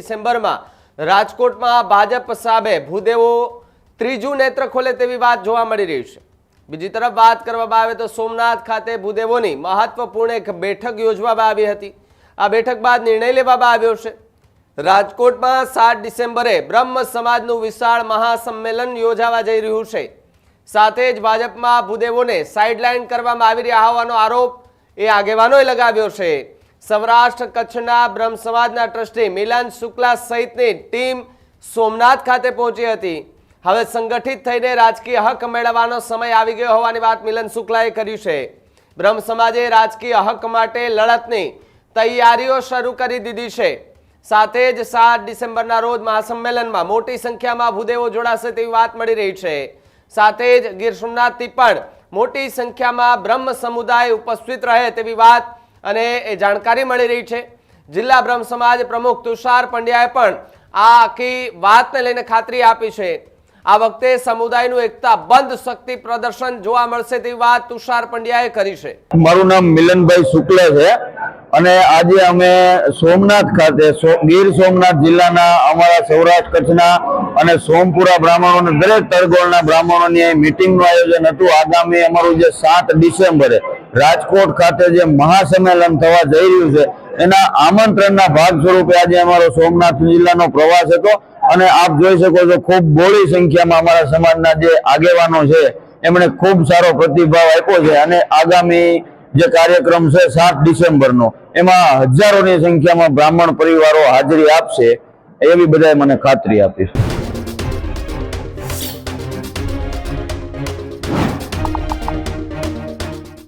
ડિસેમ્બરમાં રાજકોટમાં ભાજપ સાબે ભૂદેવો ત્રીજું નેત્ર ખોલે તેવી વાત જોવા મળી રહી છે. બીજી તરફ વાત કરવામાં આવે તો સોમનાથ ખાતે ભૂદેવોની મહત્વપૂર્ણ એક બેઠક યોજવામાં આવી હતી. આ બેઠક બાદ નિર્ણય લેવામાં આવ્યો છે. રાજકોટમાં સાત ડિસેમ્બરે બ્રહ્મ સમાજનું વિશાળ મહાસંમેલન યોજાવા જઈ રહ્યું છે. સાથે જ ભાજપમાં ભૂદેવોને સાઇડલાઇન કરવામાં આવી રહ્યા હોવાનો આરોપ એ આગેવાનોએ લગાવ્યો છે. સૌરાષ્ટ્ર કચ્છના બ્રહ્મ સમાજના ટ્રસ્ટી મિલન શુક્લા સહિતની ટીમ સોમનાથ ખાતે પહોંચી હતી. હવે સંગઠિત થઈને રાજકીય હક મેળવવાનો સમય આવી ગયો હોવાની વાત મિલન શુક્લાએ કરી છે. બ્રહ્મ સમાજે રાજકીય હક માટે લડતની તૈયારીઓ શરૂ કરી દીધી છે. સાથે જ સાત ડિસેમ્બરના રોજ મહાસંમેલનમાં મોટી સંખ્યામાં ભૂદેવો જોડાશે તેવી વાત મળી રહી છે. સાથે જ ગીર સોમનાથથી પણ મોટી સંખ્યામાં બ્રહ્મ સમુદાય ઉપસ્થિત રહે તેવી વાત અને એ જાણકારી મળી રહી છે. જિલ્લા બ્રહ્મ સમાજ પ્રમુખ તુષાર પંડ્યાએ પણ આ આખી વાતને લઈને ખાતરી આપી છે. આ વખતે સમુદાયનું એકતા બંધ શક્તિ પ્રદર્શન જોવા મળશે તેવી વાત તુષાર પંડ્યાએ કરી છે. મારું નામ મિલનભાઈ શુક્લ છે અને આજે અમે સોમનાથ ખાતે ગીર સોમનાથ જિલ્લાના અમારા સૌરાષ્ટ્ર કચ્છના અને સોમપુરા બ્રાહ્મણો દરેક તરગોળના બ્રાહ્મણોની મિટિંગનું આયોજન હતું. આગામી અમારું જે સાત ડિસેમ્બરે રાજકોટ ખાતે જે મહાસંમેલન થવા જઈ રહ્યું છે, એના આમંત્રણના ભાગ સ્વરૂપે આજે અમારો સોમનાથ જિલ્લાનો પ્રવાસ હતો. અને આપ જોઈ શકો છો, ખૂબ બોળી સંખ્યામાં અમારા સમાજના જે આગેવાનો છે, એમણે ખૂબ સારો પ્રતિભાવ આપ્યો છે. અને આગામી જે કાર્યક્રમ છે, સાત ડિસેમ્બરનો, એમાં હજારોની સંખ્યામાં બ્રાહ્મણ પરિવારો હાજરી આપશે, એવી બધાએ મને ખાતરી આપી છે.